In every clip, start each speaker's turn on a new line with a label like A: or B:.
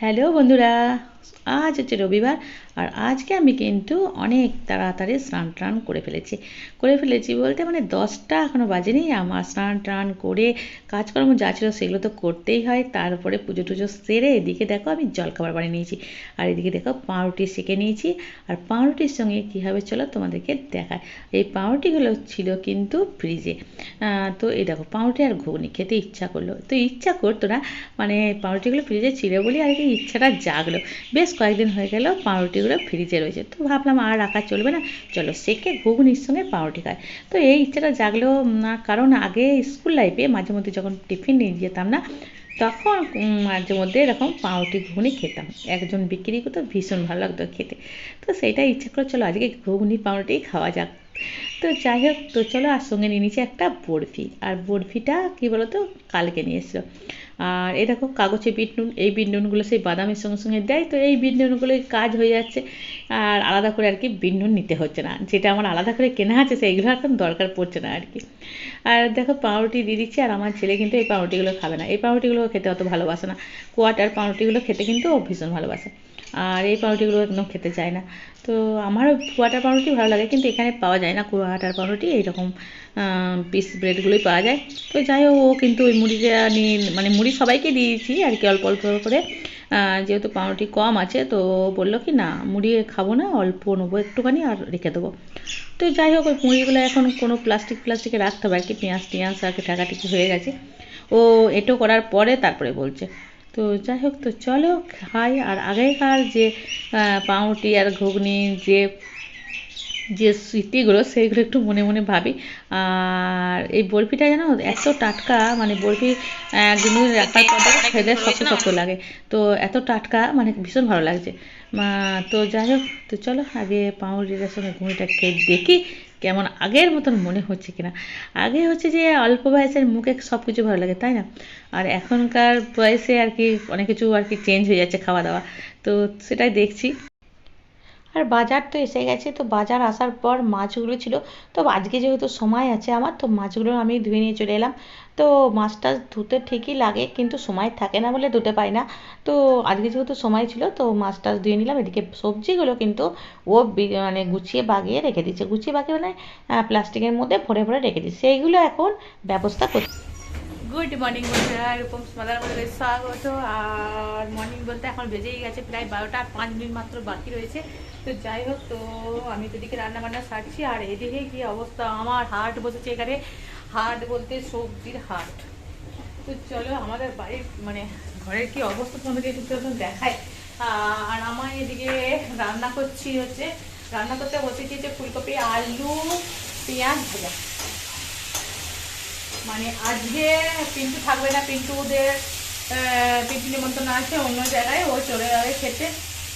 A: Hello বন্ধুরা। আজ হচ্ছে রবিবার, আর আজকে আমি কিন্তু অনেক তাড়াতাড়ি স্নান টান করে ফেলেছি। করে ফেলেছি বলতে মানে দশটা এখনও বাজেনি, আমার স্নান টান করে কাজকর্ম যা ছিল সেগুলো তো করতেই হয়, তারপরে পুজো টুজো সেরে এদিকে দেখো আমি জলখাবার বানিয়ে নিয়েছি, আর এদিকে দেখো পাউরুটি সেঁকে নিয়েছি, আর পাউরুটির সঙ্গে কীভাবে চলো তোমাদেরকে দেখায়। এই পাউরুটিগুলো ছিল কিন্তু ফ্রিজে। তো এই দেখো পাউরুটি আর ঘুগনি খেতে ইচ্ছা করল। তো ইচ্ছা করতো না মানে পাউরুটিগুলো ফ্রিজে ছিল বলি আর কি ইচ্ছাটা জাগলো। বেশ কয়েকদিন হয়ে গেল পাউরুটিগুলো ফ্রিজে রয়েছে। তো ভাবলাম আর রাখা চলবে না। চলো সেকে ঘুগনির সঙ্গে পাউরুটি খায় তো এই ইচ্ছাটা জাগলো না, কারণ আগে স্কুল লাইফে মাঝে মধ্যে যখন টিফিন নিয়ে যেতাম না, তখন মাঝে মধ্যে এরকম পাউরুটি, ঘুগনি খেতাম। একজন বিক্রি করতো, ভীষণ ভালো লাগতো খেতে। তো সেইটাই ইচ্ছা করে চলো আজকে ঘুগনি, পাউরুটি খাওয়া যাক। তো যাই হোক, তো চলো আর সঙ্গে নিয়ে নিয়েছি একটা বরফি। আর বরফিটা কী বলতো? কালকে নিয়ে এসেছিল। আর এই দেখো, কাগজে বিট নুন, এই বিট নুনগুলো সেই বাদামের সঙ্গে সঙ্গে দেয়। তো এই বিট নুনগুলোই কাজ হয়ে যাচ্ছে। আর আলাদা করে আর কি বিট নুন নিতে হচ্ছে না। যেটা আমার আলাদা করে কেনা আছে, সেইগুলো এখন দরকার পড়ছে না আর কি। আর দেখো, পাউরুটি দিয়ে দিচ্ছি, আর আমার ছেলে কিন্তু এই পাউরুটিগুলো খাবে না। এই পাউরুটিগুলো খেতে অত ভালোবাসে না। কোয়াটার পাউরুটিগুলো খেতে কিন্তু ও ভীষণ ভালোবাসে। আর এই পাউরুটিগুলো একদম খেতে চায় না। তো আমারও কুয়াটার পাউরুটি ভালো লাগে, কিন্তু এখানে পাওয়া যায় না। কুয়াটার পাউরুটি, এইরকম পিস ব্রেডগুলোই পাওয়া যায়। তো যাই হোক, ও কিন্তু ওই মুড়িটা নিয়ে মানে মুড়ি সবাইকে দিয়েছি আর কি, অল্প অল্প করে। যেহেতু পাউরুটি কম আছে, তো বলল কি, না, মুড়ি খাব না, অল্প নেব একটুখানি আর রেখে দেবো। তো যাই হোক, ওই মুড়িগুলো এখন কোনো প্লাস্টিক প্লাস্টিকে রাখতে হবে আর কি, পেঁয়াজ, টিয়াজ আর কি ঠাকাটিকি হয়ে গেছে। ও এটো করার পরে তারপরে বলছে। তো যাই হোক তো চলো খাই। আর আগেকার যে পাউরুটি আর ঘুগনি যে যে স্মৃতিগুলো সেইগুলো একটু মনে মনে ভাবি। আর এই বরফিটা যেন এত টাটকা মানে বরফি একদিন রাখার পর খেলে শক্ত শক্ত লাগে। তো এত টাটকা মানে ভীষণ ভালো লাগছে। তো যাই হোক তো চলো আগে পাউরুটির সঙ্গে ঘুমিটা খেয়ে দেখি কেমন আগের মতন মনে হচ্ছে কিনা। আগে হচ্ছে যে অল্প বয়সের মুখে সব কিছু ভালো লাগে, তাই না? আর এখনকার বয়সে আর কি অনেক কিছু আর কি চেঞ্জ হয়ে যাচ্ছে খাওয়া দাওয়া। তো সেটাই দেখছি। আর বাজার তো এসে গেছে, তো বাজার আসার পর মাছগুলো ছিল। তো আজকে যেহেতু সময় আছে আমার, তো মাছগুলো আমি ধুয়ে নিয়ে চলে এলাম। তো মাছটা ধুতে ঠিকই লাগে, কিন্তু সময় থাকে না বলে ধুতে পাই না। তো আজকে যেহেতু সময় ছিল, তো মাছটা ধুয়ে নিলাম। এদিকে সবজিগুলো কিন্তু ও মানে গুছিয়ে বাগিয়ে রেখে দিচ্ছে। গুছিয়ে বাগিয়ে মানে প্লাস্টিকের মধ্যে ভরে ভরে রেখে দিচ্ছে। সেইগুলো এখন ব্যবস্থা করছে। গুড মর্নিং বন্ধুরা, এরকম সমাদার মধ্যে স্বাগত। আর মর্নিং বলতে এখন বেজেই গেছে, প্রায় বারোটা আর পাঁচ মিনিট মাত্র বাকি রয়েছে। তো যাই হোক, তো আমি তো এদিকে রান্না বান্না সারছি, আর এদিকে কি অবস্থা? আমার হাট বসেছে এখানে। হাট বলতে সবজির হাট তো চলো, আমাদের বাড়ির মানে ঘরের কি অবস্থা তোমাদেরকে একটু দেখায় আর আমার এদিকে রান্না করছি হচ্ছে, রান্না করতে বসেছি যে ফুলকপি, আলু, পেঁয়াজ ভাজা। মানে আজকে পিন্টু থাকবে না পিন্টু ওদের পিন্টু নিমন্ত্রণ আছে, অন্য জায়গায় ও চলে যাবে খেতে।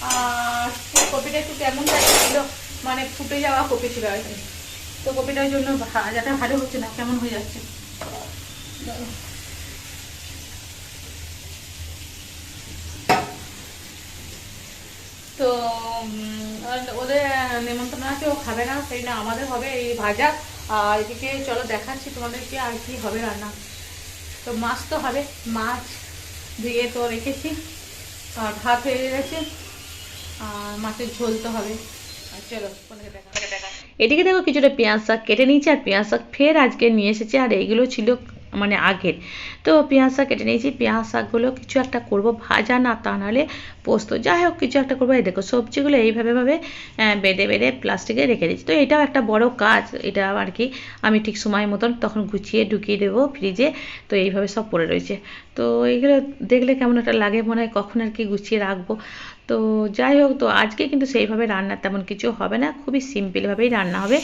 A: আর কপিটা একটু কেমন ছিল মানে ফুটে যাওয়া কপি ছিল আর তো কপিটার জন্য ভাজাটা ভালো হচ্ছে না, কেমন হয়ে যাচ্ছে। তো ওদের নিমন্ত্রণ আছে, ও খাবে না, সেই না আমাদের হবে এই ভাজা। আর এদিকে চলো দেখাচ্ছি তোমাদেরকে আর কি হবে রান্না। তো মাছ তো হবে, মাছ ধুয়ে তো রেখেছি, আর ভাত হয়ে গেছে, আর মাছের ঝোল তো হবে। চলো এদিকে দেখো কিছুটা পেঁয়াজ শাক কেটে নিয়েছি, আর পেঁয়াজ শাক ফের আজকে নিয়ে এসেছি, আর এইগুলো ছিল মানে আগের। তো পেঁয়াজ শাক কেটে নিয়েছি। পেঁয়াজ শাকগুলো কিছু একটা করব, ভাজা না তা নাহলে পোস্ত। যাই হোক, কিছু একটা করব। এই দেখো, সবজিগুলো এইভাবে ভাবে বেঁধে বেঁধে প্লাস্টিকে রেখে দিচ্ছি তো এটাও একটা বড় কাজ। এটা আর কি আমি ঠিক সময় মতন তখন গুছিয়ে ঢুকিয়ে দেবো ফ্রিজে তো এইভাবে সব পড়ে রয়েছে। তো এইগুলো দেখলে কেমন একটা লাগে মনে হয়, কখন আর কি গুছিয়ে রাখব। তো যাই হোক, তো আজকে কিন্তু সেইভাবে রান্না তেমন কিছু হবে না। খুবই সিম্পলভাবেই রান্না হবে।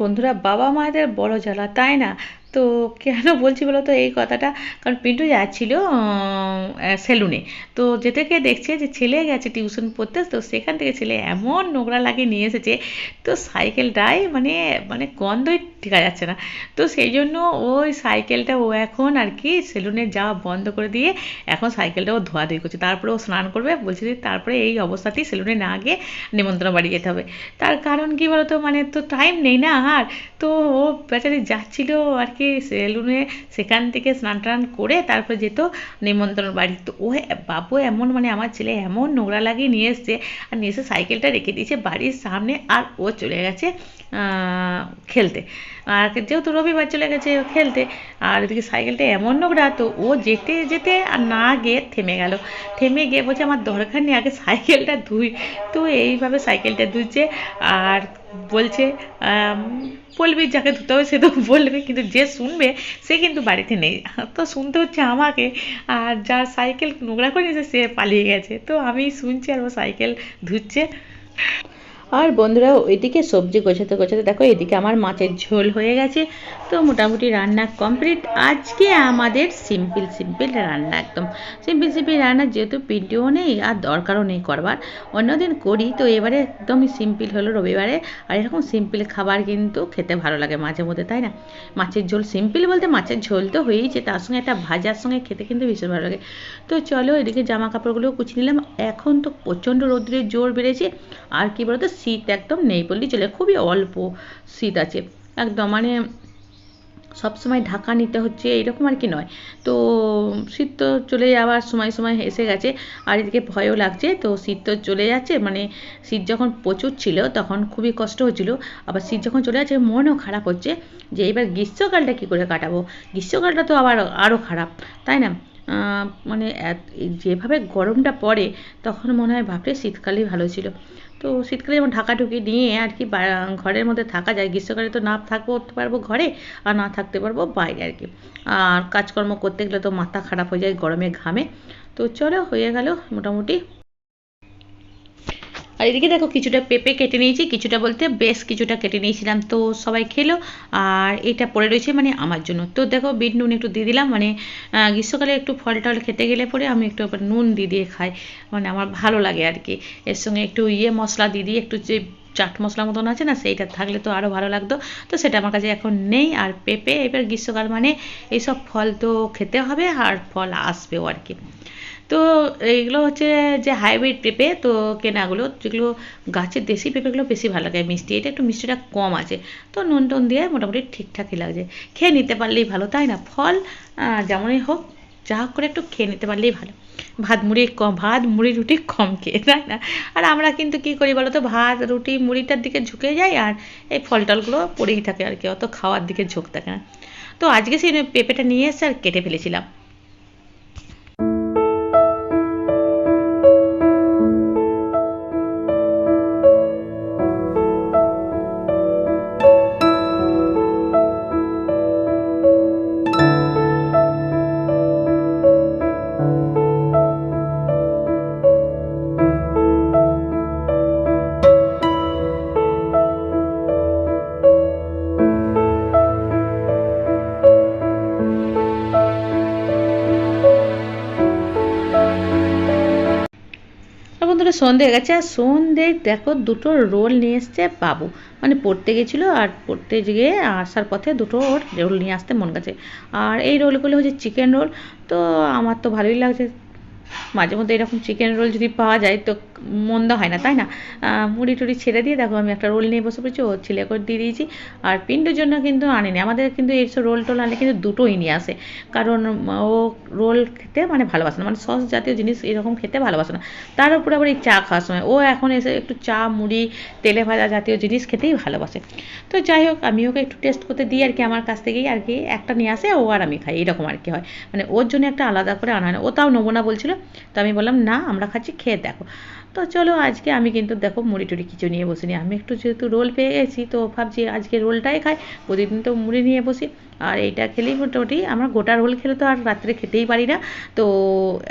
A: বন্ধুরা বাবা মায়েদের বড় জ্বালা, তাই না? তো কেন বলছি বলো তো এই কথাটা? কারণ পিন্টু যাচ্ছিল সেলুনে তো যেতে গিয়ে দেখছে যে ছেলে গেছে টিউশন পড়তে, তো সেখান থেকে ছেলে এমন নোংরা লাগিয়ে নিয়ে এসেছে। তো সাইকেলটাই মানে মানে গন্ধই ঠেকা যাচ্ছে না। তো সেই জন্য ওই সাইকেলটা ও এখন আর কি সেলুনে যাওয়া বন্ধ করে দিয়ে এখন সাইকেলটা ও ধোয়াধুয়ি করছে। তারপরে ও স্নান করবে, বলছে যে তারপরে এই অবস্থাতেই সেলুনে না গিয়ে নিমন্ত্রণ বাড়ি যেতে হবে। তার কারণ কি বলতো মানে তো টাইম নেই না আর। তো ও বেচারি যাচ্ছিল আর কি সেলুনে, সেখান থেকে স্নান টান করে তারপরে যেত নিমন্ত্রণ বাড়ি। তো ও বাবু এমন মানে আমার ছেলে এমন নোংরা লাগিয়ে নিয়ে এসছে। আর নিয়ে এসে সাইকেলটা রেখে দিয়েছে বাড়ির সামনে আর ও চলে গেছে। খেলতে। আর যেহেতু রবিবার চলে গেছে খেলতে, আর এদিকে সাইকেলটা এমন নোংরা, তো ও যেতে যেতে আর না গিয়ে থেমে গেল। থেমে গিয়ে বলছে, আমার দরকার নেই, আগে সাইকেলটা ধুই। তো এইভাবে সাইকেলটা ধুচ্ছে, আর বলছে বলবি যাকে ধুতে হবে সে তো বলবে, কিন্তু যে শুনবে সে কিন্তু বাড়িতে নেই। তো শুনতে হচ্ছে আমাকে, আর যার সাইকেল নোংরা করে নিয়েছে সে পালিয়ে গেছে। তো আমি শুনছি আর ও সাইকেল ধুচ্ছে। আর বন্ধুরা ওইদিকে সবজি গোছাতে গোছাতে দেখো, এদিকে আমার মাছের ঝোল হয়ে গেছে। তো মোটামুটি রান্না কমপ্লিট আজকে আমাদের সিম্পল সিম্পল রান্না একদম। সিম্পল সিম্পল রান্না যেহেতু পিন্টিও নেই আর দরকারও নেই করবার, অন্যদিন করি। তো এবারে একদমই সিম্পল হলো রবিবারে। আর এরকম সিম্পল খাবার কিন্তু খেতে ভালো লাগে মাঝে মধ্যে, তাই না? মাছের ঝোল সিম্পল বলতে মাছের ঝোল তো হয়েইছে তার সঙ্গে একটা ভাজার সঙ্গে খেতে কিন্তু ভীষণ ভালো লাগে। তো চলো এদিকে জামা কাপড়গুলোও কুচিয়ে নিলাম। এখন তো প্রচণ্ড রৌদ্রের জোর বেড়েছে। আর কি বলতো শীত একদম নেই বললেই চলে, খুবই অল্প শীত আছে। একদম মানে সবসময় ঢাকা নিতে হচ্ছে, এরকম আর কি নয়। তো শীত তো চলে যাওয়ার সময় সময় এসে গেছে, আর এদিকে ভয়ও লাগছে। তো শীত তো চলে যাচ্ছে মানে শীত যখন প্রচুর ছিল তখন খুবই কষ্ট হচ্ছিল, আবার শীত যখন চলে যাচ্ছে মনও খারাপ হচ্ছে যে এবার গ্রীষ্মকালটা কী করে কাটাবো? গ্রীষ্মকালটা তো আবার আরও খারাপ, তাই না? মানে যেভাবে গরমটা পড়ে, তখন মনে হয় ভাবলে শীতকালই ভালো ছিল। তো শীতকালে যেমন ঢাকা ঢুকি নিয়ে আর কি ঘরের মধ্যে থাকা যায়, গ্রীষ্মকালে তো না থাকব পারব ঘরে, আর না থাকতে পারব বাইরে আর কি। আর কাজকর্ম করতে গেলে তো মাথা খারাপ হয়ে যায় গরমে ঘামে। তো চলো, হয়ে গেল মোটামুটি আর এদিকে দেখো কিছুটা পেঁপে কেটে নিয়েছি, কিছুটা বলতে বেশ কিছুটা কেটে নিয়েছিলাম। তো সবাই খেলো, আর এটা পড়ে রয়েছে মানে আমার জন্য। তো দেখো বিট নুন একটু দিয়ে দিলাম মানে গ্রীষ্মকালে একটু ফল টল খেতে গেলে পরে আমি একটু নুন দিয়ে দিয়ে খাই। মানে আমার ভালো লাগে আর কি। এর সঙ্গে একটু ইয়ে মশলা দিয়ে দিই একটু যে চাট মশলা মতন আছে না, সেইটা থাকলে তো আরও ভালো লাগতো। তো সেটা আমার কাছে এখন নেই, আর পেঁপে এবার গ্রীষ্মকাল মানে এইসব ফল তো খেতে হবে, আর ফল আসবেও আর কি। তো এইগুলো হচ্ছে যে হাইব্রিড পেঁপে তো কেনাগুলো, যেগুলো গাছের দেশি পেঁপেগুলো বেশি ভালো লাগে, মিষ্টি। এটা একটু মিষ্টিটা কম আছে, তো নুন টুন দিয়ে মোটামুটি ঠিকঠাকই লাগছে। খেয়ে নিতে পারলেই ভালো, তাই না? ফল যেমনই হোক, যা হোক করে একটু খেয়ে নিতে পারলেই ভালো। ভাত, মুড়ি কম, ভাত, মুড়ি, রুটি কম খেয়ে, তাই না? আর আমরা কিন্তু কী করি বলো তো, ভাত, রুটি, মুড়িটার দিকে ঝুঁকে যাই, আর এই ফল টলগুলো পড়েই থাকে আর কি, অত খাওয়ার দিকে ঝোঁক থাকে না। তো আজকে সেই পেঁপেটা নিয়ে এসে আর কেটে ফেলেছিলাম। বন্ধুরা সন্ধে গেছে, আর সন্ধে দেখো দুটো রোল নিয়ে এসছে বাবু। মানে পড়তে গেছিল আর পড়তে গিয়ে আসার পথে দুটো ওর রোল নিয়ে আসতে মন গেছে। আর এই রোলগুলো হচ্ছে চিকেন রোল তো আমার তো ভালোই লাগছে। মাঝে মধ্যে এরকম চিকেন রোল যদি পাওয়া যায় তো মন্দ হয় না, তাই না? মুড়ি টুড়ি ছেড়ে দিয়ে দেখো, আমি একটা রোল নিয়ে বসে পড়েছি, ও ছেলে করে দিয়ে দিয়েছি। আর পিন্ডুর জন্য কিন্তু আনিনি। আমাদের কিন্তু এইসব রোল টোল আনলে কিন্তু দুটোই নিয়ে আসে। কারণ, ও রোল খেতে মানে ভালোবাসে না। মানে সস জাতীয় জিনিস এরকম খেতে ভালোবাসে না। তার উপরে আবার এই চা খাওয়ার সময়। ও এখন এসে একটু চা, মুড়ি, তেলে ভাজা জাতীয় জিনিস খেতেই ভালোবাসে। তো যাই হোক, আমি ওকে একটু টেস্ট করতে দিই আর কি, আমার কাছ থেকেই আর কি। একটা নিয়ে আসে, ও আর আমি খাই। এরকম আর কি হয়। মানে ওর জন্য একটা আলাদা করে আনা হয় না। ও তাও নেব না বলছিল তো আমি বললাম, না, আমরা খাচ্ছি, খেয়ে দেখো। তো চলো, আজকে আমি কিন্তু দেখো মুড়ি টুড়ি কিছু নিয়ে বসিনি। আমি একটু যেহেতু রোল পেয়ে গেছি, তো ভাবছি আজকে রোলটাই খাই। প্রতিদিন তো মুড়ি নিয়ে বসি। আর এইটা খেলেই মোটামুটি আমরা গোটা রোল খেলে তো আর রাত্রে খেতেই পারি না। তো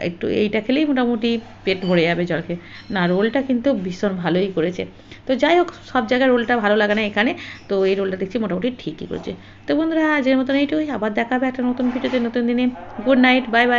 A: একটু এইটা খেলেই মোটামুটি পেট ভরে যাবে জল খেয়ে না, রোলটা কিন্তু ভীষণ ভালোই করেছে। তো যাই হোক, সব জায়গায় রোলটা ভালো লাগে না এখানে। তো এই রোলটা দেখছি মোটামুটি ঠিকই করেছে। তো বন্ধুরা আজের মতন এইটুকুই। আবার দেখাবে একটা নতুন ভিডিওতে, নতুন দিনে। Good night, bye bye.